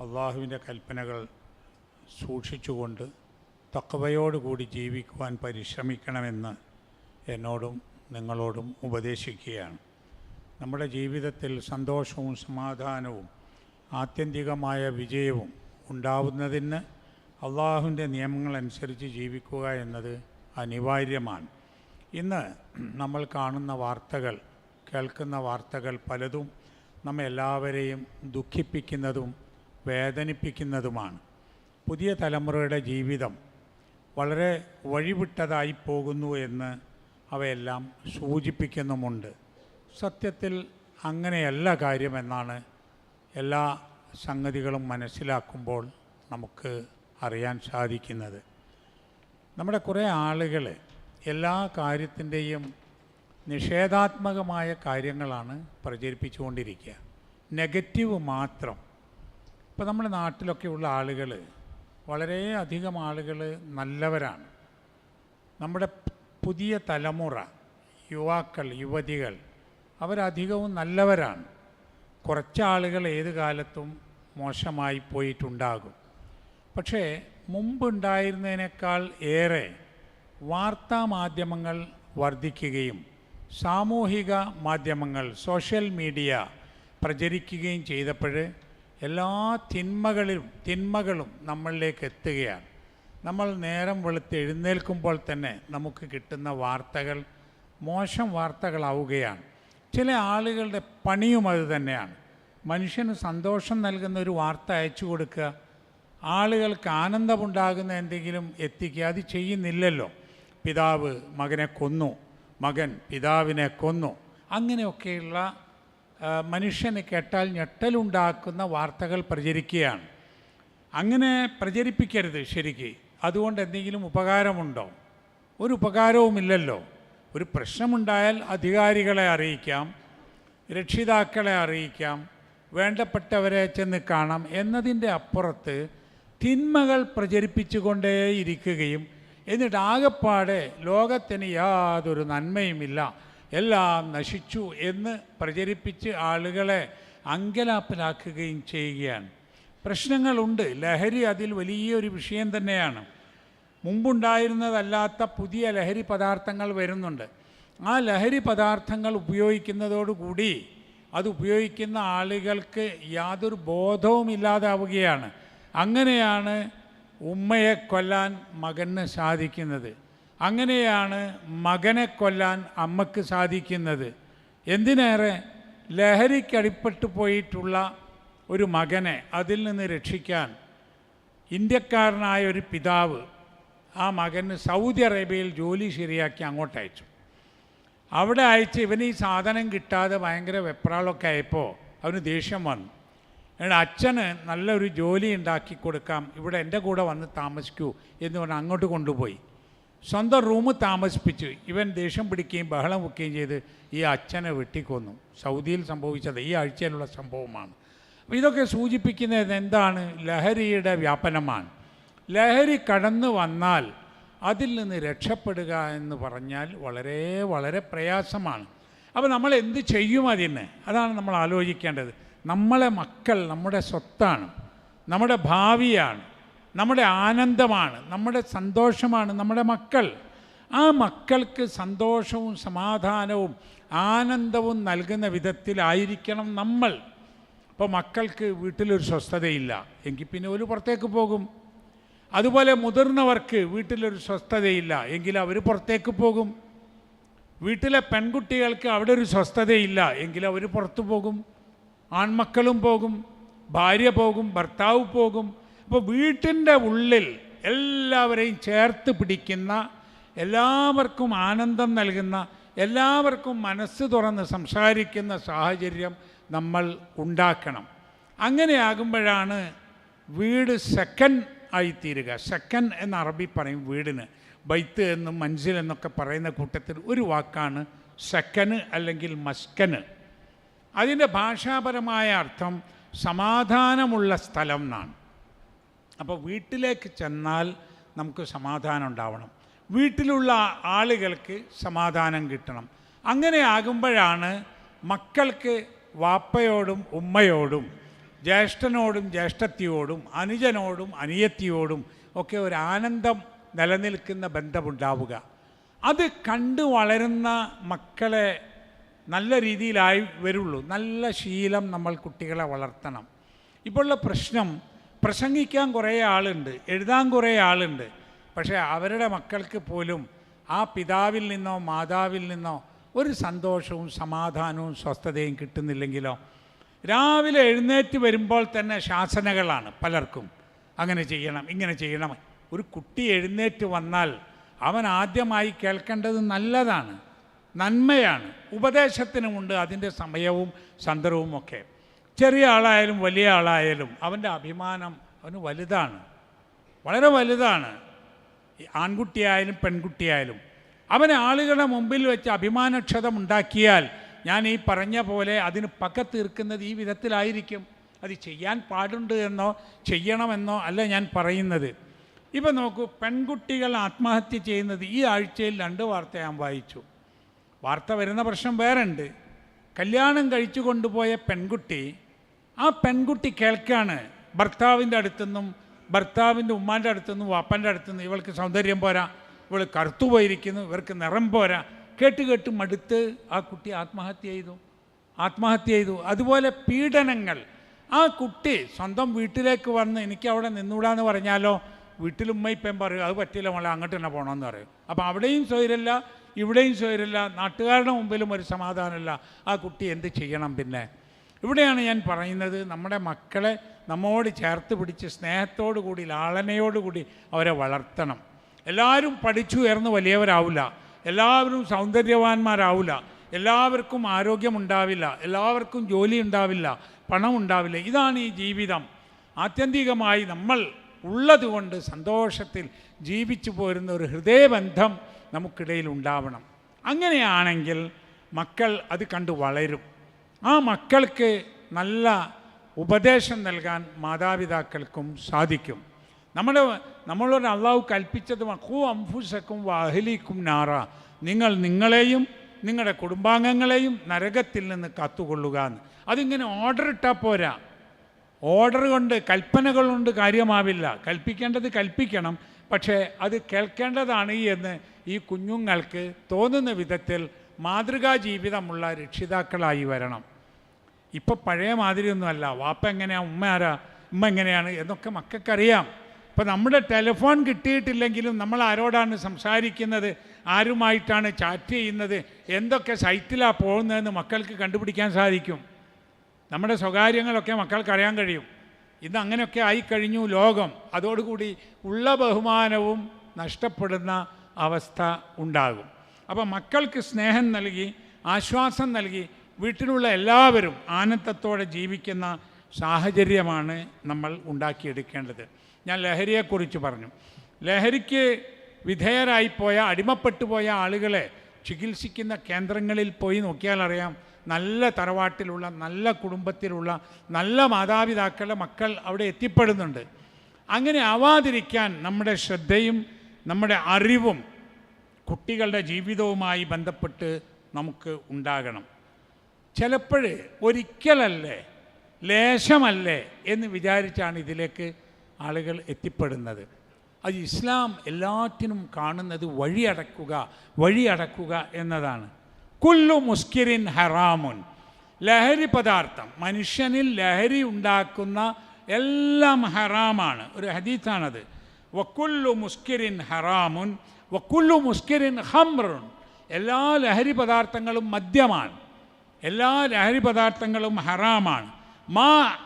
അള്ളാഹുവിന്റെ കൽപ്പനകൾ സൂക്ഷിച്ചുകൊണ്ട് തക്കവയോടുകൂടി ജീവിക്കുവാൻ പരിശ്രമിക്കണമെന്ന് എന്നോടും നിങ്ങളോടും ഉപദേശിക്കുകയാണ്. നമ്മുടെ ജീവിതത്തിൽ സന്തോഷവും സമാധാനവും ആത്യന്തികമായ വിജയവും ഉണ്ടാവുന്നതിന് അള്ളാഹുവിന്റെ നിയമങ്ങളനുസരിച്ച് ജീവിക്കുക എന്നത് അനിവാര്യമാണ്. ഇന്ന് നമ്മൾ കാണുന്ന വാർത്തകൾ കേൾക്കുന്ന വാർത്തകൾ പലതും നമ്മെല്ലാവരെയും ദുഃഖിപ്പിക്കുന്നതും വേദനിപ്പിക്കുന്നതുമാണ്. പുതിയ തലമുറയുടെ ജീവിതം വളരെ വഴിവിട്ടതായി പോകുന്നു എന്ന് അവയെല്ലാം സൂചിപ്പിക്കുന്നുമുണ്ട്. സത്യത്തിൽ അങ്ങനെയല്ല കാര്യമെന്നാണ് എല്ലാ സംഗതികളും മനസ്സിലാക്കുമ്പോൾ നമുക്ക് അറിയാൻ സാധിക്കുന്നത്. നമ്മുടെ കുറേ ആളുകൾ എല്ലാ കാര്യത്തിന്റെയും നിഷേധാത്മകമായ കാര്യങ്ങളാണ് പ്രചരിപ്പിച്ചുകൊണ്ടിരിക്കുക. നെഗറ്റീവ് മാത്രം ഇപ്പോൾ നമ്മുടെ നാട്ടിലൊക്കെയുള്ള ആളുകൾ വളരെയധികം ആളുകൾ നല്ലവരാണ്. നമ്മുടെ പുതിയ തലമുറ യുവാക്കൾ യുവതികൾ അവരധികവും നല്ലവരാണ്. കുറച്ച് ആളുകൾ ഏത് കാലത്തും മോശമായി പോയിട്ടുണ്ടാകും. പക്ഷേ മുമ്പുണ്ടായിരുന്നതിനേക്കാൾ ഏറെ വാർത്താ മാധ്യമങ്ങൾ വർദ്ധിക്കുകയും സാമൂഹിക മാധ്യമങ്ങൾ സോഷ്യൽ മീഡിയ പ്രചരിക്കുകയും ചെയ്തപ്പോൾ എല്ലാ തിന്മകളിലും തിന്മകളും നമ്മളിലേക്ക് എത്തുകയാണ്. നമ്മൾ നേരം വെളുത്ത് എഴുന്നേൽക്കുമ്പോൾ തന്നെ നമുക്ക് കിട്ടുന്ന വാർത്തകൾ മോശം വാർത്തകളാവുകയാണ്. ചില ആളുകളുടെ പണിയും അത് തന്നെയാണ്. മനുഷ്യന് സന്തോഷം നൽകുന്ന ഒരു വാർത്ത അയച്ചു കൊടുക്കുക ആളുകൾക്ക് ആനന്ദമുണ്ടാകുന്ന എന്തെങ്കിലും എത്തിക്കുക അത് ചെയ്യുന്നില്ലല്ലോ. പിതാവ് മകനെ കൊന്നു മകൻ പിതാവിനെ കൊന്നു അങ്ങനെയൊക്കെയുള്ള മനുഷ്യന് കേട്ടാൽ ഞെട്ടലുണ്ടാക്കുന്ന വാർത്തകൾ പ്രചരിക്കുകയാണ്. അങ്ങനെ പ്രചരിപ്പിക്കരുത് ശരിക്ക്. അതുകൊണ്ട് എന്തെങ്കിലും ഉപകാരമുണ്ടോ? ഒരു ഉപകാരവുമില്ലല്ലോ. ഒരു പ്രശ്നമുണ്ടായാൽ അധികാരികളെ അറിയിക്കാം രക്ഷിതാക്കളെ അറിയിക്കാം വേണ്ടപ്പെട്ടവരെ ചെന്ന് കാണാം എന്നതിന്റെ അപ്പുറത്ത് തിന്മകൾ പ്രചരിപ്പിച്ചുകൊണ്ടേയിരിക്കുകയും എന്നിട്ട് ആകെപ്പാടെ ലോകത്തിന് യാതൊരു നന്മയുമില്ല. എല്ലാം നശിച്ചു എന്ന് പ്രചരിപ്പിച്ച് ആളുകളെ അങ്കലാപ്പിലാക്കുകയും ചെയ്യുകയാണ്. പ്രശ്നങ്ങളുണ്ട്. ലഹരി അതിൽ വലിയൊരു വിഷയം തന്നെയാണ്. മുമ്പുണ്ടായിരുന്നതല്ലാത്ത പുതിയ ലഹരി പദാർത്ഥങ്ങൾ വരുന്നുണ്ട്. ആ ലഹരി പദാർത്ഥങ്ങൾ ഉപയോഗിക്കുന്നതോടുകൂടി അത് ഉപയോഗിക്കുന്ന ആളുകൾക്ക് യാതൊരു ബോധവും ഇല്ലാതാവുകയാണ്. അങ്ങനെയാണ് ഉമ്മയെ കൊല്ലാൻ മകന് സാധിക്കുന്നത്. അങ്ങനെയാണ് മകനെ കൊല്ലാൻ അമ്മയ്ക്ക് സാധിക്കുന്നത്. എന്തിനേറെ? ലഹരിക്കടിപ്പെട്ടു പോയിട്ടുള്ള ഒരു മകനെ അതിൽ നിന്ന് രക്ഷിക്കാൻ ഇന്ത്യക്കാരനായ ഒരു പിതാവ് ആ മകന് സൗദി അറേബ്യയിൽ ജോലി ശരിയാക്കി അങ്ങോട്ട് അയച്ചു. അവിടെ അയച്ച് ഇവന് ഈ സാധനം കിട്ടാതെ ഭയങ്കര വെപ്രാളൊക്കെ ആയപ്പോൾ അവന് ദേഷ്യം വന്നു. എന്നിട്ട് അച്ഛന് നല്ലൊരു ജോലി ഉണ്ടാക്കി കൊടുക്കാം. ഇവിടെ എന്റെ കൂടെ വന്ന് താമസിക്കൂ എന്ന് പറഞ്ഞ് അങ്ങോട്ട് കൊണ്ടുപോയി. സ്വന്തം റൂം താമസിപ്പിച്ചു. ഇവൻ ദേഷ്യം പിടിക്കുകയും ബഹളം വെക്കുകയും ചെയ്ത് ഈ അച്ഛനെ വെട്ടിക്കൊന്നു. സൗദിയിൽ സംഭവിച്ചത് ഈ ആഴ്ചയിലുള്ള സംഭവമാണ്. അപ്പോൾ ഇതൊക്കെ സൂചിപ്പിക്കുന്നത് എന്താണ്? ലഹരിയുടെ വ്യാപനമാണ്. ലഹരി കടന്നു വന്നാൽ അതിൽ നിന്ന് രക്ഷപ്പെടുക എന്ന് പറഞ്ഞാൽ വളരെ വളരെ പ്രയാസമാണ്. അപ്പോൾ നമ്മൾ എന്ത് ചെയ്യും അതിന്? അതാണ് നമ്മൾ ആലോചിക്കേണ്ടത്. നമ്മളെ മക്കൾ നമ്മുടെ സ്വത്താണ്. നമ്മുടെ ഭാവിയാണ്. നമ്മുടെ ആനന്ദമാണ് നമ്മുടെ സന്തോഷമാണ് നമ്മുടെ മക്കൾ. ആ മക്കൾക്ക് സന്തോഷവും സമാധാനവും ആനന്ദവും നൽകുന്ന വിധത്തിലായിരിക്കണം നമ്മൾ. അപ്പോൾ മക്കൾക്ക് വീട്ടിലൊരു സ്വസ്ഥതയില്ല എങ്കിൽ പിന്നെ ഒരു പുറത്തേക്ക് പോകും. അതുപോലെ മുതിർന്നവർക്ക് വീട്ടിലൊരു സ്വസ്ഥതയില്ല എങ്കിൽ അവർ പുറത്തേക്ക് പോകും. വീട്ടിലെ പെൺകുട്ടികൾക്ക് അവിടെ ഒരു സ്വസ്ഥതയില്ല എങ്കിൽ അവർ പുറത്തു പോകും. ആൺമക്കളും പോകും ഭാര്യ പോകും ഭർത്താവ് പോകും. അപ്പോൾ വീട്ടിന്റെ ഉള്ളിൽ എല്ലാവരെയും ചേർത്ത് പിടിക്കുന്ന എല്ലാവർക്കും ആനന്ദം നൽകുന്ന എല്ലാവർക്കും മനസ്സ് തുറന്ന് സംസാരിക്കുന്ന സാഹചര്യം നമ്മൾ ഉണ്ടാക്കണം. അങ്ങനെയാകുമ്പോഴാണ് വീട് സെക്കൻഡ് ആയിത്തീരുക. സെക്കൻഡ് എന്ന് അറബി പറയും വീടിന്. ബൈത്ത് എന്നും മൻസിൽ എന്നൊക്കെ പറയുന്ന കൂട്ടത്തിൽ ഒരു വാക്കാണ് സെക്കന് അല്ലെങ്കിൽ മസ്കന് അതിന്റെ ഭാഷാപരമായ അർത്ഥം സമാധാനമുള്ള സ്ഥലം എന്നാണ്. അപ്പോൾ വീട്ടിലേക്ക് ചെന്നാൽ നമുക്ക് സമാധാനം ഉണ്ടാവണം. വീട്ടിലുള്ള ആളുകൾക്ക് സമാധാനം കിട്ടണം. അങ്ങനെ ആകുമ്പോഴാണ് മക്കൾക്ക് വാപ്പയോടും ഉമ്മയോടും ജ്യേഷ്ഠനോടും ജ്യേഷ്ഠത്തിയോടും അനുജനോടും അനിയത്തിയോടും ഒക്കെ ഒരു ആനന്ദം നിലനിൽക്കുന്ന ബന്ധമുണ്ടാവുക. അത് കണ്ടു വളരുന്ന മക്കളെ നല്ല രീതിയിലായി വരുള്ളൂ. നല്ല ശീലം നമ്മൾ കുട്ടികളെ വളർത്തണം. ഇപ്പോഴുള്ള പ്രശ്നം പ്രസംഗിക്കാൻ കുറേ ആളുണ്ട് എഴുതാൻ കുറേ ആളുണ്ട്. പക്ഷേ അവരുടെ മക്കൾക്ക് പോലും ആ പിതാവിൽ നിന്നോ മാതാവിൽ നിന്നോ ഒരു സന്തോഷവും സമാധാനവും സ്വസ്ഥതയും കിട്ടുന്നില്ലെങ്കിലോ? രാവിലെ എഴുന്നേറ്റ് വരുമ്പോൾ തന്നെ ശാസനകളാണ് പലർക്കും. അങ്ങനെ ചെയ്യണം ഇങ്ങനെ ചെയ്യണം. ഒരു കുട്ടി എഴുന്നേറ്റ് വന്നാൽ അവൻ ആദ്യമായി കേൾക്കേണ്ടത് നല്ലതാണ് നന്മയാണ്. ഉപദേശത്തിനുമുണ്ട് അതിന്റെ സമയവും സന്ദർഭവും ഒക്കെ ചെറിയ ആളായാലും വലിയ ആളായാലും അവന്റെ അഭിമാനം അവന് വലുതാണ്. വളരെ വലുതാണ്. ആൺകുട്ടിയായാലും പെൺകുട്ടിയായാലും. അവൻ ആളുകളുടെ മുമ്പിൽ വെച്ച് അഭിമാനക്ഷതം ഉണ്ടാക്കിയാൽ ഞാൻ ഈ പറഞ്ഞ പോലെ അതിന് പക തീർക്കുന്നത് ഈ വിധത്തിലായിരിക്കും. അത് ചെയ്യാൻ പാടുണ്ട് എന്നോ ചെയ്യണമെന്നോ അല്ല ഞാൻ പറയുന്നത്. ഇപ്പം നോക്കൂ പെൺകുട്ടികൾ ആത്മഹത്യ ചെയ്യുന്നത് ഈ ആഴ്ചയിൽ രണ്ട് വാർത്ത ഞാൻ വായിച്ചു. വാർത്ത വരുന്ന പ്രശ്നം വേറെ ഉണ്ട് കല്യാണം കഴിച്ചു കൊണ്ടുപോയ പെൺകുട്ടി ആ പെൺകുട്ടി കേൾക്കാണ്. ഭർത്താവിന്റെ അടുത്തുനിന്നും ഭർത്താവിന്റെ ഉമ്മാന്റെ അടുത്തുനിന്നും വാപ്പന്റെ അടുത്തുനിന്നും ഇവൾക്ക് സൗന്ദര്യം പോരാ ഇവൾ കറുത്തു പോയിരിക്കുന്നു ഇവർക്ക് നിറം പോരാ. കേട്ട് കേട്ട് മടുത്ത് ആ കുട്ടി ആത്മഹത്യ ചെയ്തു. ആത്മഹത്യ ചെയ്തു. അതുപോലെ പീഡനങ്ങൾ. ആ കുട്ടി സ്വന്തം വീട്ടിലേക്ക് വന്ന് എനിക്ക് അവിടെ നിന്നൂടാന്ന് പറഞ്ഞാലോ? വീട്ടിൽ ഇപ്പം പറയും അത് പറ്റില്ല മോളെ അങ്ങോട്ട് തന്നെ പോകണമെന്ന് പറയും. അപ്പോൾ അവിടെയും സ്വയരല്ല ഇവിടെയും സ്വയരല്ല നാട്ടുകാരുടെ മുമ്പിലും ഒരു സമാധാനമില്ല. ആ കുട്ടി എന്ത് ചെയ്യണം പിന്നെ? ഇവിടെയാണ് ഞാൻ പറയുന്നത് നമ്മുടെ മക്കളെ നമ്മോട് ചേർത്ത് പിടിച്ച് സ്നേഹത്തോടു കൂടി ലാളനയോടു കൂടി അവരെ വളർത്തണം. എല്ലാവരും പഠിച്ചു ഉയർന്ന് വലിയവരാവില്ല. എല്ലാവരും സൗന്ദര്യവാന്മാരാവില്ല. എല്ലാവർക്കും ആരോഗ്യമുണ്ടാവില്ല. എല്ലാവർക്കും ജോലി ഉണ്ടാവില്ല പണം ഉണ്ടാവില്ല ഇതാണ് ഈ ജീവിതം. ആത്യന്തികമായി നമ്മൾ ഉള്ളതുകൊണ്ട് സന്തോഷത്തിൽ ജീവിച്ചു പോരുന്ന ഒരു ഹൃദയബന്ധം നമുക്കിടയിൽ ഉണ്ടാവണം. അങ്ങനെയാണെങ്കിൽ മക്കൾ അത് കണ്ട് വളരും. ആ മക്കൾക്ക് നല്ല ഉപദേശം നൽകാൻ മാതാപിതാക്കൾക്കും സാധിക്കും. നമ്മുടെ നമ്മളോട് അള്ളാഹു കൽപ്പിച്ചത് ഹൂ അംഫുസക്കും വാഹലിക്കും നാറ. നിങ്ങൾ നിങ്ങളെയും നിങ്ങളുടെ കുടുംബാംഗങ്ങളെയും നരകത്തിൽ നിന്ന് കത്തുകൊള്ളുക എന്ന്. അതിങ്ങനെ ഓർഡർ ഇട്ടാൽ പോരാ. ഓർഡർ കൊണ്ട് കൽപ്പനകൾ കൊണ്ട് കാര്യമാവില്ല. കൽപ്പിക്കേണ്ടത് കൽപ്പിക്കണം. പക്ഷേ അത് കേൾക്കേണ്ടതാണ് എന്ന് ഈ കുഞ്ഞുങ്ങൾക്ക് തോന്നുന്ന വിധത്തിൽ മാതൃകാ ജീവിതമുള്ള രക്ഷിതാക്കളായി വരണം. ഇപ്പോൾ പഴയ മാതിരിയൊന്നുമല്ല വാപ്പ എങ്ങനെയാ ഉമ്മ ആരാ ഉമ്മ എങ്ങനെയാണ് എന്നൊക്കെ മക്കൾക്കറിയാം. ഇപ്പോൾ നമ്മുടെ ടെലിഫോൺ കിട്ടിയിട്ടില്ലെങ്കിലും നമ്മൾ ആരോടാണ് സംസാരിക്കുന്നത് ആരുമായിട്ടാണ് ചാറ്റ് ചെയ്യുന്നത് എന്തൊക്കെ സൈറ്റിലാണ് പോകുന്നതെന്ന് മക്കൾക്ക് കണ്ടുപിടിക്കാൻ സാധിക്കും. നമ്മുടെ സ്വകാര്യങ്ങളൊക്കെ മക്കൾക്ക് അറിയാൻ കഴിയും. ഇന്ന് അങ്ങനെയൊക്കെ ആയിക്കഴിഞ്ഞു ലോകം. അതോടുകൂടി ഉള്ള ബഹുമാനവും നഷ്ടപ്പെടുന്ന അവസ്ഥ ഉണ്ടാകും. അപ്പോൾ മക്കൾക്ക് സ്നേഹം നൽകി ആശ്വാസം നൽകി വീട്ടിലുള്ള എല്ലാവരും ആനന്ദത്തോടെ ജീവിക്കുന്ന സാഹചര്യമാണ് നമ്മൾ ഉണ്ടാക്കിയെടുക്കേണ്ടത്. ഞാൻ ലഹരിയെക്കുറിച്ച് പറഞ്ഞു. ലഹരിക്ക് വിധേയരായിപ്പോയ അടിമപ്പെട്ടു പോയ ആളുകളെ ചികിത്സിക്കുന്ന കേന്ദ്രങ്ങളിൽ പോയി നോക്കിയാൽ അറിയാം നല്ല തറവാട്ടിലുള്ള നല്ല കുടുംബത്തിലുള്ള നല്ല മാതാപിതാക്കളുടെ മക്കൾ അവിടെ എത്തിപ്പെടുന്നുണ്ട്. അങ്ങനെ ആവാതിരിക്കാൻ നമ്മുടെ ശ്രദ്ധയും നമ്മുടെ അറിവും കുട്ടികളുടെ ജീവിതവുമായി ബന്ധപ്പെട്ട് നമുക്ക് ഉണ്ടാകണം. ചിലപ്പോൾ ഒരിക്കലല്ലേ ലേശമല്ലേ എന്ന് വിചാരിച്ചാണ് ഇതിലേക്ക് ആളുകൾ എത്തിപ്പെടുന്നത്. അത് ഇസ്ലാം എല്ലാറ്റിനും കാണുന്നത് വഴിയടക്കുക വഴിയടക്കുക എന്നതാണ്. കുല്ലു മുസ്കിരിൻ ഹറാമുൻ. ലഹരി പദാർത്ഥം. മനുഷ്യനിൽ ലഹരി ഉണ്ടാക്കുന്ന എല്ലാം ഹറാമാണ്. ഒരു ഹദീത്താണത് വക്കുല്ലു മുസ്കിരിൻ ഹറാമുൻ. വക്കുല്ലു മുസ്കിരിൻ ഹംറുൻ എല്ലാ ലഹരി പദാർത്ഥങ്ങളും മദ്യമാണ്. എല്ലാ ലഹരി പദാർത്ഥങ്ങളും ഹറാമാണ്. മാ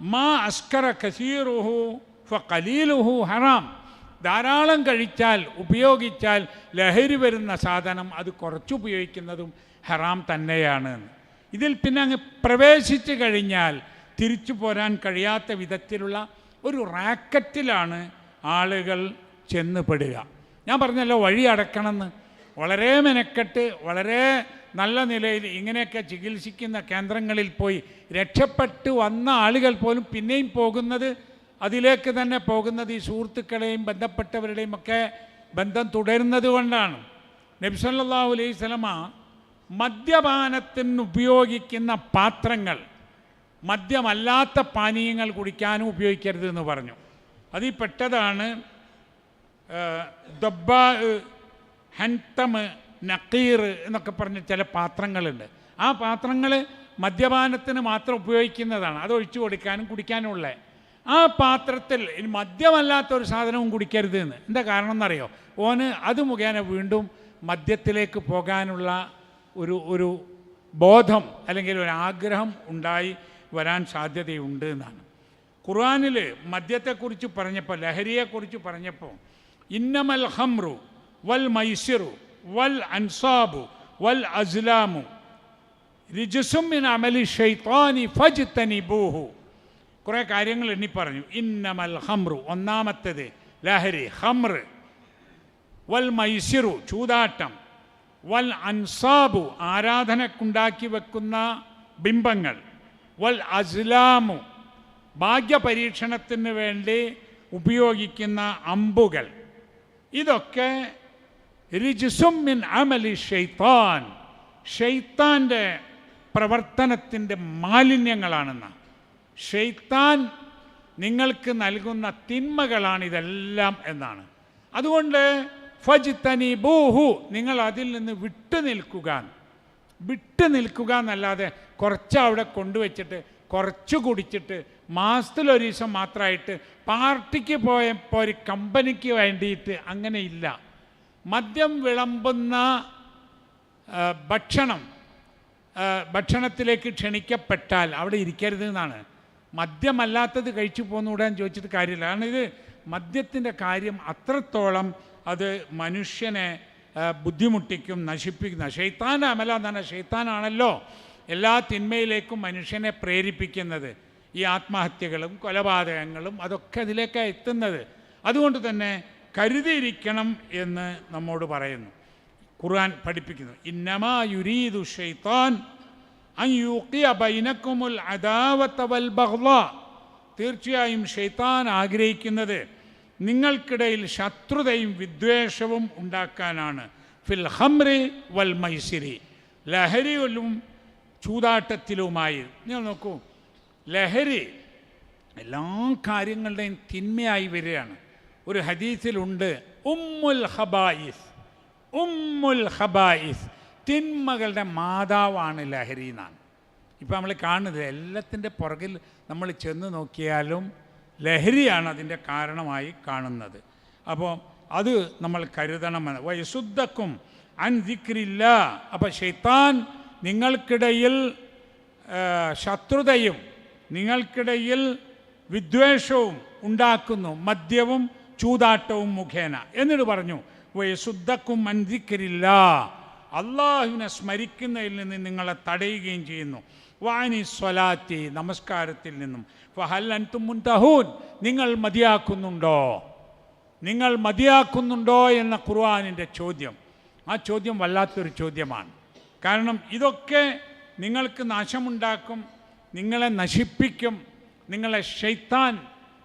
മാ അസ്കര കസീറുഹു ഫ കലീലുഹു ഹറാം. ധാരാളം കഴിച്ചാൽ ഉപയോഗിച്ചാൽ ലഹരി വരുന്ന സാധനം അത് കുറച്ചുപയോഗിക്കുന്നതും ഹറാം തന്നെയാണ്. ഇതിൽ പിന്നെ അങ്ങ് പ്രവേശിച്ചു കഴിഞ്ഞാൽ തിരിച്ചു പോരാൻ കഴിയാത്ത വിധത്തിലുള്ള ഒരു റാക്കറ്റിലാണ് ആളുകൾ ചെന്നുപെടുക ഞാൻ പറഞ്ഞല്ലോ വഴി അടക്കണമെന്ന്. വളരെ മെനക്കെട്ട് വളരെ നല്ല നിലയിൽ ഇങ്ങനെയൊക്കെ ചികിത്സിക്കുന്ന കേന്ദ്രങ്ങളിൽ പോയി രക്ഷപ്പെട്ടു വന്ന ആളുകൾ പോലും പിന്നെയും പോകുന്നത് അതിലേക്ക് തന്നെ പോകുന്നത് ഈ സുഹൃത്തുക്കളെയും ബന്ധപ്പെട്ടവരുടെയും ഒക്കെ ബന്ധം തുടരുന്നത് കൊണ്ടാണ്. നബ്സല്ലാ അലൈഹി സ്വലമ മദ്യപാനത്തിന് ഉപയോഗിക്കുന്ന പാത്രങ്ങൾ മദ്യമല്ലാത്ത പാനീയങ്ങൾ കുടിക്കാനും ഉപയോഗിക്കരുത് എന്ന് പറഞ്ഞു. അതിൽ പെട്ടതാണ് ദബ്ബ ഹൻതം നക്കീർ എന്നൊക്കെ പറഞ്ഞ ചില പാത്രങ്ങളുണ്ട്. ആ പാത്രങ്ങൾ മദ്യപാനത്തിന് മാത്രം ഉപയോഗിക്കുന്നതാണ്. അത് ഒഴിച്ചു കൊടുക്കാനും കുടിക്കാനും ഉള്ള. ആ പാത്രത്തിൽ മദ്യമല്ലാത്ത ഒരു സാധനവും കുടിക്കരുത് എന്ന്. എന്താ കാരണം എന്നറിയോ? ഓന് അത് മുഖേന വീണ്ടും മദ്യത്തിലേക്ക് പോകാനുള്ള ഒരു ഒരു ബോധം അല്ലെങ്കിൽ ഒരു ആഗ്രഹം ഉണ്ടായി വരാൻ സാധ്യതയുണ്ട് എന്നാണ്. ഖുർആാനിൽ മദ്യത്തെക്കുറിച്ച് പറഞ്ഞപ്പോൾ ലഹരിയെക്കുറിച്ച് പറഞ്ഞപ്പോൾ ഇന്നമൽ ഹംറു വൽ മൈസിറു വൽ അൻസാബു വൽ അസ്ലാമു റിജസുമിൻ അമലി ഷെയ്ത്താനി കുറേ കാര്യങ്ങൾ എണ്ണി പറഞ്ഞു. ഇന്നമൽ ഹംറു ഒന്നാമത്തേത് ലഹരി ഹംർ വൽ മൈസിറു ചൂതാട്ടം. വൽ അൻസാബു ആരാധനക്കുണ്ടാക്കി വെക്കുന്ന ബിംബങ്ങൾ. വൽ അസ്ലാമു ഭാഗ്യപരീക്ഷണത്തിന് വേണ്ടി ഉപയോഗിക്കുന്ന അമ്പുകൾ. ഇതൊക്കെ റിജുസുമിൻ അമലി ഷെയ്ത്താൻ ഷെയ്ത്താന്റെ പ്രവർത്തനത്തിന്റെ മാലിന്യങ്ങളാണെന്ന. ഷെയ്ത്താൻ നിങ്ങൾക്ക് നൽകുന്ന തിന്മകളാണിതെല്ലാം എന്നാണ്. അതുകൊണ്ട് ഫജ് തനി ബൂഹു നിങ്ങൾ അതിൽ നിന്ന് വിട്ടു നിൽക്കുക. വിട്ടു നിൽക്കുക എന്നല്ലാതെ കുറച്ച് അവിടെ കൊണ്ടുവച്ചിട്ട് കുറച്ച് കുടിച്ചിട്ട് മാസത്തിലൊരു ദിവസം മാത്രമായിട്ട് പാർട്ടിക്ക് പോയപ്പോൾ ഒരു കമ്പനിക്ക് വേണ്ടിയിട്ട് അങ്ങനെ ഇല്ല. മദ്യം വിളമ്പുന്ന ഭക്ഷണം ഭക്ഷണത്തിലേക്ക് ക്ഷണിക്കപ്പെട്ടാൽ അവിടെ ഇരിക്കരുത് എന്നാണ്. മദ്യമല്ലാത്തത് കഴിച്ചു പോന്നുകൂടെ എന്ന് ചോദിച്ചിട്ട് കാര്യമില്ല. കാരണം ഇത് മദ്യത്തിന്റെ കാര്യം അത്രത്തോളം അത് മനുഷ്യനെ ബുദ്ധിമുട്ടിക്കും നശിപ്പിക്കുന്ന ഷെയ്ത്താന്റെ അമല എന്നാണ് ഷെയ്ത്താനാണല്ലോ എല്ലാ തിന്മയിലേക്കും മനുഷ്യനെ പ്രേരിപ്പിക്കുന്നത്. ഈ ആത്മഹത്യകളും കൊലപാതകങ്ങളും അതൊക്കെ അതിലേക്കാണ് എത്തുന്നത്. അതുകൊണ്ട് തന്നെ കരുതിയിരിക്കണം എന്ന് നമ്മോട് പറയുന്നു. ഖുർആൻ പഠിപ്പിക്കുന്നു. ഇന്നമാ യുരീദു ബൈനക്കുമുൽ വൽ തീർച്ചയായും ഷെയ്ത്താൻ ആഗ്രഹിക്കുന്നത് നിങ്ങൾക്കിടയിൽ ശത്രുതയും വിദ്വേഷവും ഉണ്ടാക്കാനാണ്. ഫിൽ ഹംറി വൽ മൈസിരി. ലഹരിയിലും ചൂതാട്ടത്തിലുമായി. നിങ്ങൾ നോക്കൂ. ലഹരി എല്ലാ കാര്യങ്ങളുടെയും തിന്മയായി വരികയാണ്. ഒരു ഹദീസിലുണ്ട് ഉമ്മുൽ ഹബായിസ് ഉമ്മുൽ ഹബായിസ് തിന്മകളുടെ മാതാവാണ് ലഹരി എന്നാണ്. ഇപ്പം നമ്മൾ കാണുന്നത് എല്ലാത്തിന്റെ പുറകിൽ നമ്മൾ ചെന്ന് നോക്കിയാലും ലഹരിയാണ് അതിന്റെ കാരണമായി കാണുന്നത്. അപ്പോൾ അത് നമ്മൾ കരുതണമെന്ന്. വയസുദ്ധക്കും അൻ ദിക്രില്ല. അപ്പോൾ ഷെയ്ത്താൻ നിങ്ങൾക്കിടയിൽ ശത്രുതയും നിങ്ങൾക്കിടയിൽ വിദ്വേഷവും ഉണ്ടാക്കുന്നു മദ്യവും ചൂതാട്ടവും മുഖേന. എന്നിട്ട് പറഞ്ഞു വയസുദ്ധക്കും മന്ദിക്കരില്ല അള്ളാഹുവിനെ സ്മരിക്കുന്നതിൽ നിന്ന് നിങ്ങളെ തടയുകയും ചെയ്യുന്നു. വാനി സ്വലാത്തി നമസ്കാരത്തിൽ നിന്നും. ഫഹൽ അൻതും മുൻതഹൂൻ. നിങ്ങൾ മതിയാക്കുന്നുണ്ടോ? നിങ്ങൾ മതിയാക്കുന്നുണ്ടോ എന്ന ഖുർആാനിന്റെ ചോദ്യം. ആ ചോദ്യം വല്ലാത്തൊരു ചോദ്യമാണ്. കാരണം ഇതൊക്കെ നിങ്ങൾക്ക് നാശമുണ്ടാക്കും നിങ്ങളെ നശിപ്പിക്കും നിങ്ങളെ ഷെയ്ത്താൻ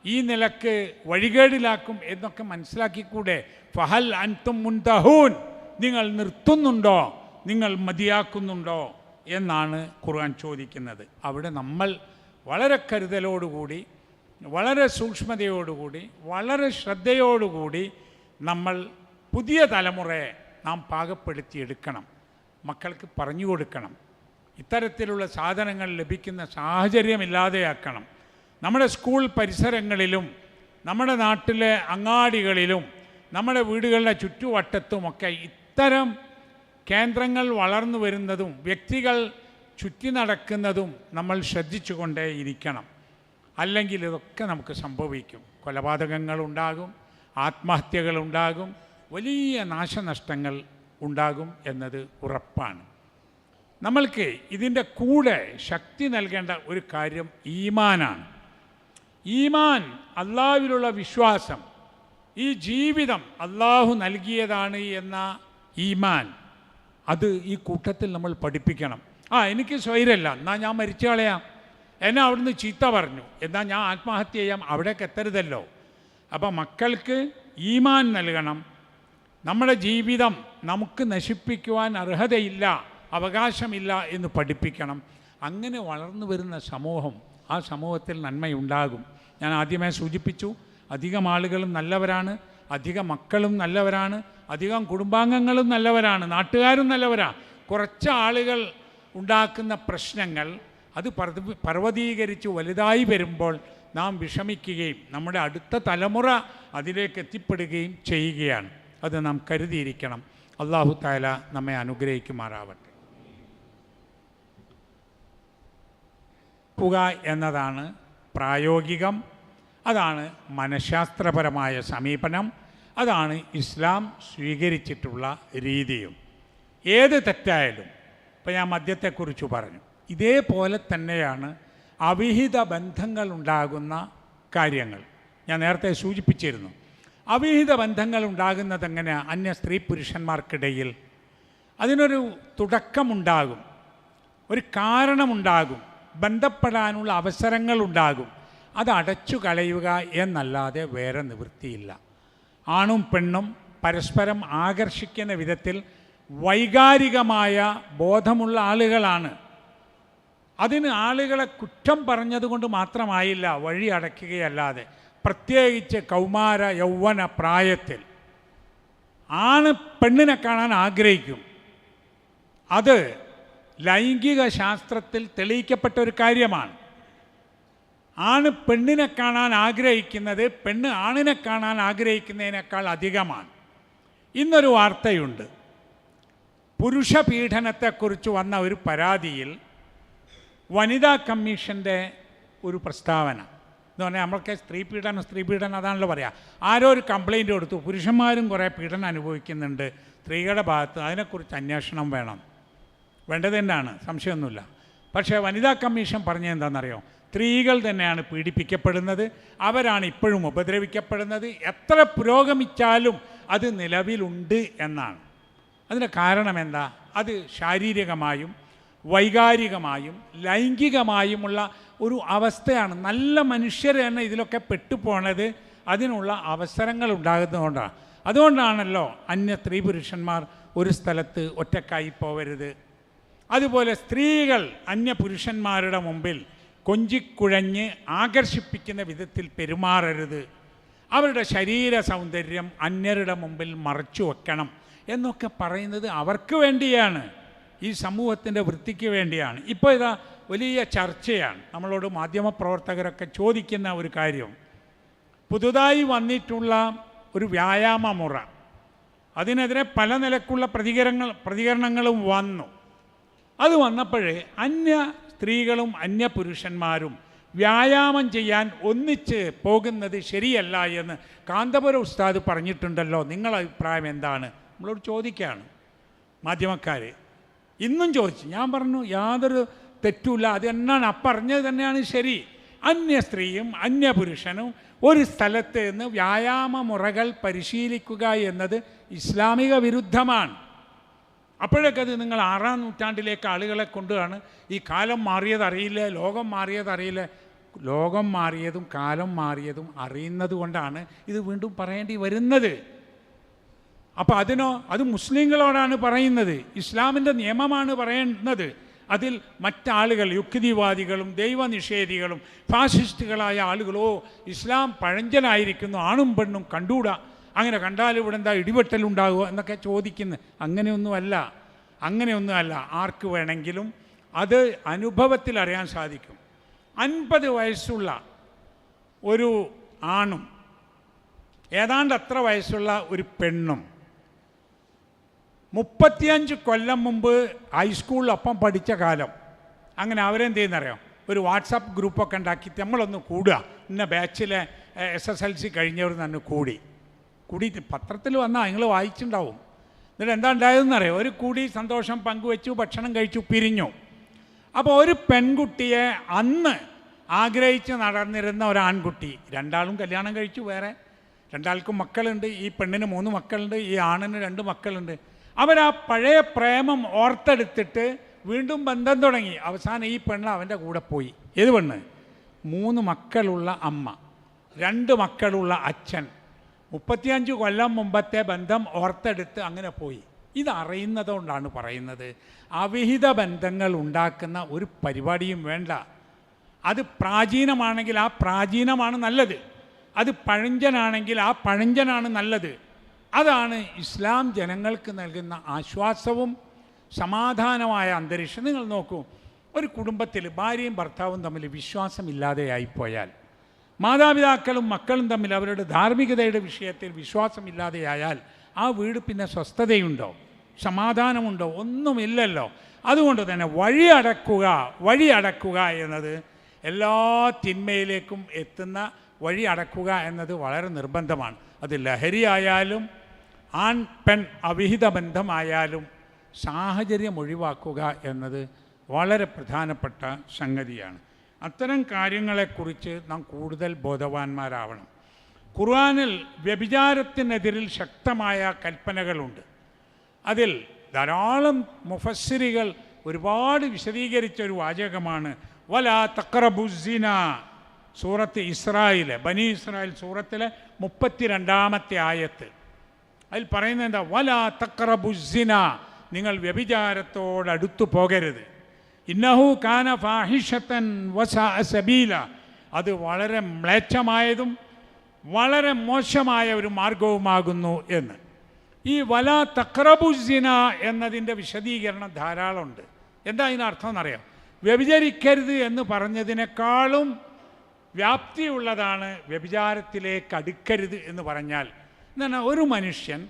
ഈ നിലയ്ക്ക് വഴികേടിലാക്കും എന്നൊക്കെ മനസ്സിലാക്കിക്കൂടെ? ഫഹൽ അൻതും മുൻതഹൂൻ. നിങ്ങൾ നിർത്തുന്നുണ്ടോ? നിങ്ങൾ മതിയാക്കുന്നുണ്ടോ? എന്നാണ് ഖുർആൻ ചോദിക്കുന്നത്. അവിടെ നമ്മൾ വളരെ കരുതലോടുകൂടി വളരെ സൂക്ഷ്മതയോടുകൂടി വളരെ ശ്രദ്ധയോടുകൂടി നമ്മൾ പുതിയ തലമുറയെ നാം പാകപ്പെടുത്തിയെടുക്കണം. മക്കൾക്ക് പറഞ്ഞു കൊടുക്കണം. ഇത്തരത്തിലുള്ള സാധനങ്ങൾ ലഭിക്കുന്ന സാഹചര്യമില്ലാതെയാക്കണം. നമ്മുടെ സ്കൂൾ പരിസരങ്ങളിലും നമ്മുടെ നാട്ടിലെ അങ്ങാടികളിലും നമ്മുടെ വീടുകളുടെ ചുറ്റുവട്ടത്തുമൊക്കെ ഇത്തരം കേന്ദ്രങ്ങൾ വളർന്നു വരുന്നതും വ്യക്തികൾ ചുറ്റി നടക്കുന്നതും നമ്മൾ ശ്രദ്ധിച്ചുകൊണ്ടേ ഇരിക്കണം. അല്ലെങ്കിൽ ഇതൊക്കെ നമുക്ക് സംഭവിക്കും. കൊലപാതകങ്ങളുണ്ടാകും ആത്മഹത്യകളുണ്ടാകും വലിയ നാശനഷ്ടങ്ങൾ ഉണ്ടാകും എന്നത് ഉറപ്പാണ്. നമ്മൾക്ക് ഇതിന്റെ കൂടെ ശക്തി നൽകേണ്ട ഒരു കാര്യം ഈമാനാണ്. ഈമാൻ അള്ളാഹുവിലുള്ള വിശ്വാസം ഈ ജീവിതം അള്ളാഹു നൽകിയതാണ് എന്ന ഈമാൻ അത് ഈ കൂട്ടത്തിൽ നമ്മൾ പഠിപ്പിക്കണം. ആ എനിക്ക് സ്വൈരല്ല എന്നാൽ ഞാൻ മരിച്ചു കളയാം എന്നെ അവിടുന്ന് ചീത്ത പറഞ്ഞു എന്നാൽ ഞാൻ ആത്മഹത്യ ചെയ്യാം അവിടേക്ക് എത്തരുതല്ലോ. അപ്പം മക്കൾക്ക് ഈമാൻ നൽകണം. നമ്മുടെ ജീവിതം നമുക്ക് നശിപ്പിക്കുവാൻ അർഹതയില്ല അവകാശമില്ല എന്ന് പഠിപ്പിക്കണം. അങ്ങനെ വളർന്നു വരുന്ന സമൂഹം ആ സമൂഹത്തിൽ നന്മയുണ്ടാകും. ഞാൻ ആദ്യമേ സൂചിപ്പിച്ചു അധികം ആളുകളും നല്ലവരാണ് അധികം മക്കളും നല്ലവരാണ് അധികം കുടുംബാംഗങ്ങളും നല്ലവരാണ് നാട്ടുകാരും നല്ലവരാണ് കുറച്ച് ആളുകൾ ഉണ്ടാക്കുന്ന പ്രശ്നങ്ങൾ അത് പർവ- പർവതീകരിച്ച് വലുതായി വരുമ്പോൾ നാം വിഷമിക്കുകയും നമ്മുടെ അടുത്ത തലമുറ അതിലേക്ക് എത്തിപ്പെടുകയും ചെയ്യുകയാണ്. അത് നാം കരുതിയിരിക്കണം. അള്ളാഹു താല നമ്മെ അനുഗ്രഹിക്കുമാറാവട്ടെ. പുക എന്നതാണ് പ്രായോഗികം. അതാണ് മനഃശാസ്ത്രപരമായ സമീപനം. അതാണ് ഇസ്ലാം സ്വീകരിച്ചിട്ടുള്ള രീതിയും. ഏത് തെറ്റായാലും ഇപ്പം ഞാൻ മദ്യത്തെക്കുറിച്ച് പറഞ്ഞു ഇതേപോലെ തന്നെയാണ് അവിഹിത ബന്ധങ്ങൾ ഉണ്ടാകുന്ന കാര്യങ്ങൾ. ഞാൻ നേരത്തെ സൂചിപ്പിച്ചിരുന്നു അവിഹിത ബന്ധങ്ങൾ ഉണ്ടാകുന്നത് എങ്ങനെയാണ് അന്യ സ്ത്രീ പുരുഷന്മാർക്കിടയിൽ. അതിനൊരു തുടക്കമുണ്ടാകും ഒരു കാരണമുണ്ടാകും. ബന്ധപ്പെടാനുള്ള അവസരങ്ങളുണ്ടാകും. അത് അടച്ചു കളയുക എന്നല്ലാതെ വേറെ നിവൃത്തിയില്ല. ആണും പെണ്ണും പരസ്പരം ആകർഷിക്കുന്ന വിധത്തിൽ വൈകാരികമായ ബോധമുള്ള ആളുകളാണ്. അതിന് ആളുകളെ കുറ്റം പറഞ്ഞതുകൊണ്ട് മാത്രമായില്ല വഴി അടയ്ക്കുകയല്ലാതെ. പ്രത്യേകിച്ച് കൗമാര യൗവന പ്രായത്തിൽ. ആണ് പെണ്ണിനെ കാണാൻ ആഗ്രഹിക്കും. അത് ലൈംഗിക ശാസ്ത്രത്തിൽ തെളിയിക്കപ്പെട്ട ഒരു കാര്യമാണ്. ആണ് പെണ്ണിനെ കാണാൻ ആഗ്രഹിക്കുന്നത് പെണ്ണ് ആണിനെ കാണാൻ ആഗ്രഹിക്കുന്നതിനേക്കാൾ അധികമാണ്. ഇന്നൊരു വാർത്തയുണ്ട്. പുരുഷ പീഡനത്തെക്കുറിച്ച് വന്ന ഒരു പരാതിയിൽ വനിതാ കമ്മീഷന്റെ ഒരു പ്രസ്താവന. എന്ന് പറഞ്ഞാൽ നമ്മൾക്ക് സ്ത്രീ പീഡനം സ്ത്രീ പീഡനം അതാണല്ലോ പറയാം. ആരോ ഒരു കംപ്ലൈന്റ് കൊടുത്തു. പുരുഷന്മാരും കുറേ പീഡനം അനുഭവിക്കുന്നുണ്ട്. സ്ത്രീകളുടെ ഭാഗത്ത് അതിനെക്കുറിച്ച് അന്വേഷണം വേണം. വേണ്ടത് തന്നെയാണ് സംശയമൊന്നുമില്ല. പക്ഷേ വനിതാ കമ്മീഷൻ പറഞ്ഞത് എന്താണെന്നറിയോ? സ്ത്രീകൾ തന്നെയാണ് പീഡിപ്പിക്കപ്പെടുന്നത്. അവരാണ് ഇപ്പോഴും ഉപദ്രവിക്കപ്പെടുന്നത്. എത്ര പുരോഗമിച്ചാലും അത് നിലവിലുണ്ട് എന്നാണ്. അതിന് കാരണം എന്താ? അത് ശാരീരികമായും വൈകാരികമായും ലൈംഗികമായുമുള്ള ഒരു അവസ്ഥയാണ്. നല്ല മനുഷ്യർ തന്നെ ഇതിലൊക്കെ പെട്ടുപോണത് അതിനുള്ള അവസരങ്ങൾ ഉണ്ടാകുന്നതുകൊണ്ടാണ്. അതുകൊണ്ടാണല്ലോ അന്യ സ്ത്രീ പുരുഷന്മാർ ഒരു സ്ഥലത്ത് ഒറ്റക്കായി പോവരുത് അതുപോലെ സ്ത്രീകൾ അന്യപുരുഷന്മാരുടെ മുമ്പിൽ കൊഞ്ചിക്കുഴഞ്ഞ് ആകർഷിപ്പിക്കുന്ന വിധത്തിൽ പെരുമാറരുത്. അവരുടെ ശരീര സൗന്ദര്യം അന്യരുടെ മുമ്പിൽ മറച്ചു വെക്കണം എന്നൊക്കെ പറയുന്നത് അവർക്ക് വേണ്ടിയാണ്. ഈ സമൂഹത്തിന്റെ വൃത്തിക്ക് വേണ്ടിയാണ്. ഇപ്പോൾ ഇതാ വലിയ ചർച്ചയാണ്. നമ്മളോട് മാധ്യമപ്രവർത്തകരൊക്കെ ചോദിക്കുന്ന ഒരു കാര്യം. പുതുതായി വന്നിട്ടുള്ള ഒരു വ്യായാമ മുറ അതിനെതിരെ പല നിലക്കുള്ള പ്രതികരണങ്ങൾ പ്രതികരണങ്ങളും വന്നു. അത് വന്നപ്പോഴേ അന്യ സ്ത്രീകളും അന്യ പുരുഷന്മാരും വ്യായാമം ചെയ്യാൻ ഒന്നിച്ച് പോകുന്നത് ശരിയല്ല എന്ന് കാന്തപുര ഉസ്താദ് പറഞ്ഞിട്ടുണ്ടല്ലോ. നിങ്ങളുടെ അഭിപ്രായം എന്താണ്? നമ്മളോട് ചോദിക്കുകയാണ്. മാധ്യമക്കാർ ഇന്നും ചോദിച്ചു. ഞാൻ പറഞ്ഞു യാതൊരു തെറ്റുമില്ല. അത് തന്നെയാണ് ആ പറഞ്ഞത് തന്നെയാണ് ശരി. അന്യ സ്ത്രീയും അന്യ പുരുഷനും ഒരു സ്ഥലത്ത് നിന്ന് വ്യായാമ മുറകൾ പരിശീലിക്കുക എന്നത് ഇസ്ലാമിക വിരുദ്ധമാണ്. അപ്പോഴൊക്കെ അത് നിങ്ങൾ ആറാം നൂറ്റാണ്ടിലേക്ക് ആളുകളെ കൊണ്ടുവാണ് ഈ കാലം മാറിയതറിയില്ല ലോകം മാറിയതറിയില്ല ലോകം മാറിയതും കാലം മാറിയതും അറിയുന്നത് കൊണ്ടാണ് ഇത് വീണ്ടും പറയേണ്ടി വരുന്നത്. അപ്പോൾ അതിനോ അത് മുസ്ലിങ്ങളോടാണ് പറയുന്നത്. ഇസ്ലാമിന്റെ നിയമമാണ് പറയുന്നത്. അതിൽ മറ്റാളുകൾ യുക്തിവാദികളും ദൈവനിഷേധികളും ഫാസിസ്റ്റുകളായ ആളുകളോ ഇസ്ലാം പഴഞ്ചനായിരിക്കുന്നു ആണും പെണ്ണും കണ്ടൂടാ അങ്ങനെ കണ്ടാൽ ഇവിടെ എന്താ ഇടിവെട്ടലുണ്ടാകുമോ എന്നൊക്കെ ചോദിക്കുന്നു അങ്ങനെയൊന്നുമല്ല. അങ്ങനെയൊന്നുമല്ല. ആർക്ക് വേണമെങ്കിലും അത് അനുഭവത്തിൽ അറിയാൻ സാധിക്കും. അൻപത് വയസ്സുള്ള ഒരു ആണും ഏതാണ്ട് അത്ര വയസ്സുള്ള ഒരു പെണ്ണും മുപ്പത്തിയഞ്ച് കൊല്ലം മുമ്പ് ഹൈസ്കൂളിൽ ഒപ്പം പഠിച്ച കാലം. അങ്ങനെ അവരെന്ത് ചെയ്യുന്നറിയാം? ഒരു വാട്സാപ്പ് ഗ്രൂപ്പൊക്കെ ഉണ്ടാക്കി നമ്മളൊന്ന് കൂടുക. ഇന്ന ബാച്ചിലെ എസ് എസ് എൽ സി കഴിഞ്ഞവർ തന്നെ കൂടി. കൂടി പത്രത്തിൽ വന്നാൽ നിങ്ങൾ വായിച്ചിട്ടുണ്ടാവും എന്നിട്ട് എന്താ ഉണ്ടായതെന്നറിയാം? ഒരു കൂടി സന്തോഷം പങ്കുവെച്ചു ഭക്ഷണം കഴിച്ചു പിരിഞ്ഞു. അപ്പോൾ ഒരു പെൺകുട്ടിയെ അന്ന് ആഗ്രഹിച്ച് നടന്നിരുന്ന ഒരു ആൺകുട്ടി രണ്ടാളും കല്യാണം കഴിച്ചു വേറെ. രണ്ടാൾക്കും മക്കളുണ്ട് ഈ പെണ്ണിന് മൂന്ന് മക്കളുണ്ട് ഈ ആണിന് രണ്ട് മക്കളുണ്ട്. അവരാ പഴയ പ്രേമം ഓർത്തെടുത്തിട്ട് വീണ്ടും ബന്ധം തുടങ്ങി. അവസാനം ഈ പെണ്ണ് അവന്റെ കൂടെ പോയി. ഏത് പെണ്ണ്? മൂന്ന് മക്കളുള്ള അമ്മ രണ്ട് മക്കളുള്ള അച്ഛൻ മുപ്പത്തിയഞ്ച് കൊല്ലം മുമ്പത്തെ ബന്ധം ഓർത്തെടുത്ത് അങ്ങനെ പോയി. ഇതറിയുന്നതുകൊണ്ടാണ് പറയുന്നത് അവിഹിത ബന്ധങ്ങൾ ഉണ്ടാക്കുന്ന ഒരു പരിപാടിയും വേണ്ട. അത് പ്രാചീനമാണെങ്കിൽ ആ പ്രാചീനമാണ് നല്ലത്. അത് പഴഞ്ചനാണെങ്കിൽ ആ പഴഞ്ചനാണ് നല്ലത്. അതാണ് ഇസ്ലാം ജനങ്ങൾക്ക് നൽകുന്ന ആശ്വാസവും സമാധാനമായ അന്തരീക്ഷം. നിങ്ങൾ നോക്കൂ ഒരു കുടുംബത്തിൽ ഭാര്യയും ഭർത്താവും തമ്മിൽ വിശ്വാസമില്ലാതെയായിപ്പോയാൽ മാതാപിതാക്കളും മക്കളും തമ്മിൽ അവരുടെ ധാർമ്മികതയുടെ വിഷയത്തിൽ വിശ്വാസമില്ലാതെയായാൽ ആ വീട് പിന്നെ സ്വസ്ഥതയുണ്ടോ? സമാധാനമുണ്ടോ? ഒന്നുമില്ലല്ലോ. അതുകൊണ്ട് തന്നെ വഴി അടക്കുക വഴി അടക്കുക എന്നത് എല്ലാ തിന്മയിലേക്കും എത്തുന്ന വഴി അടക്കുക എന്നത് വളരെ നിർബന്ധമാണ്. അത് ലഹരിയായാലും ആൺ പെൺ അവിഹിത ബന്ധമായാലും സാഹചര്യം ഒഴിവാക്കുക എന്നത് വളരെ പ്രധാനപ്പെട്ട സംഗതിയാണ്. അത്തരം കാര്യങ്ങളെക്കുറിച്ച് നാം കൂടുതൽ ബോധവാന്മാരാവണം. ഖുർആാനിൽ വ്യഭിചാരത്തിനെതിരിൽ ശക്തമായ കൽപ്പനകളുണ്ട്. അതിൽ ധാരാളം മുഫസ്സിരികൾ ഒരുപാട് വിശദീകരിച്ച ഒരു വാചകമാണ്. വല തക്രബുസിന സൂറത്ത് ഇസ്രായേൽ ബനി ഇസ്രായേൽ സൂറത്തിലെ മുപ്പത്തിരണ്ടാമത്തെ ആയത്ത്. അതിൽ പറയുന്നത് എന്താ? വല തക്രബുസിന നിങ്ങൾ വ്യഭിചാരത്തോടടുത്തു പോകരുത്. ഇന്നഹു കാന ഫാഹിഷത്തൻ വസ സബീല അത് വളരെ മ്ലേച്ഛമായതും വളരെ മോശമായ ഒരു മാർഗവുമാകുന്നു എന്ന്. ഈ വല തക്രബുസിന എന്നതിന്റെ വിശദീകരണം ധാരാളമുണ്ട്. എന്താ അതിനർത്ഥം എന്നറിയാം? വ്യഭിചരിക്കരുത് എന്ന് പറഞ്ഞതിനേക്കാളും വ്യാപ്തിയുള്ളതാണ് വ്യഭിചാരത്തിലേക്ക് അടുക്കരുത് എന്ന് പറഞ്ഞാൽ. എന്നാൽ ഒരു മനുഷ്യൻ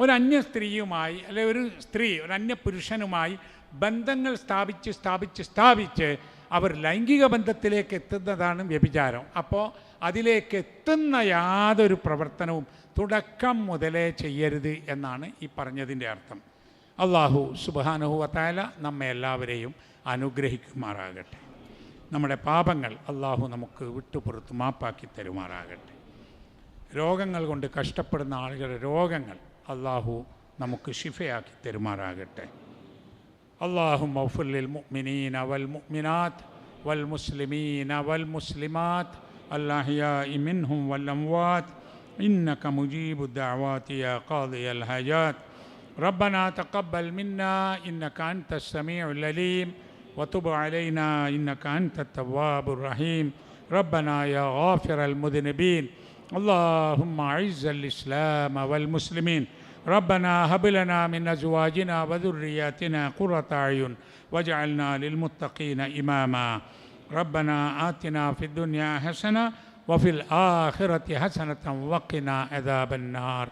ഒരു അന്യ സ്ത്രീയുമായി അല്ലെ ഒരു സ്ത്രീ ഒരു അന്യ പുരുഷനുമായി ബന്ധങ്ങൾ സ്ഥാപിച്ച് സ്ഥാപിച്ച് സ്ഥാപിച്ച് അവർ ലൈംഗിക ബന്ധത്തിലേക്ക് എത്തുന്നതാണ് വ്യഭിചാരം. അപ്പോൾ അതിലേക്ക് എത്തുന്ന യാതൊരു പ്രവർത്തനവും തുടക്കം മുതലേ ചെയ്യരുത് എന്നാണ് ഈ പറഞ്ഞതിന്റെ അർത്ഥം. അള്ളാഹു സുബാനുഹുവത്തായ നമ്മെ എല്ലാവരെയും അനുഗ്രഹിക്കുമാറാകട്ടെ. നമ്മുടെ പാപങ്ങൾ അള്ളാഹു നമുക്ക് വിട്ടുപുറത്ത് മാപ്പാക്കി തരുമാറാകട്ടെ. രോഗങ്ങൾ കൊണ്ട് കഷ്ടപ്പെടുന്ന ആളുകളുടെ രോഗങ്ങൾ അള്ളാഹു നമുക്ക് ഷിഫയാക്കി തരുമാറാകട്ടെ. اللهم اغفر للمؤمنين والمؤمنات والمسلمين والمسلمات الأحياء منهم والأموات. إنك مجيب الدعوات يا قاضي الحاجات. ربنا تقبل منا إنك أنت السميع العليم. وتب علينا إنك أنت التواب الرحيم. ربنا يا غافر المذنبين. اللهم أعز الإسلام والمسلمين. ربنا هب لنا من أزواجنا وذرياتنا قرة أعين واجعلنا للمتقين إماما. ربنا آتنا في الدنيا حسنة وفي الآخرة حسنة وقنا عذاب النار.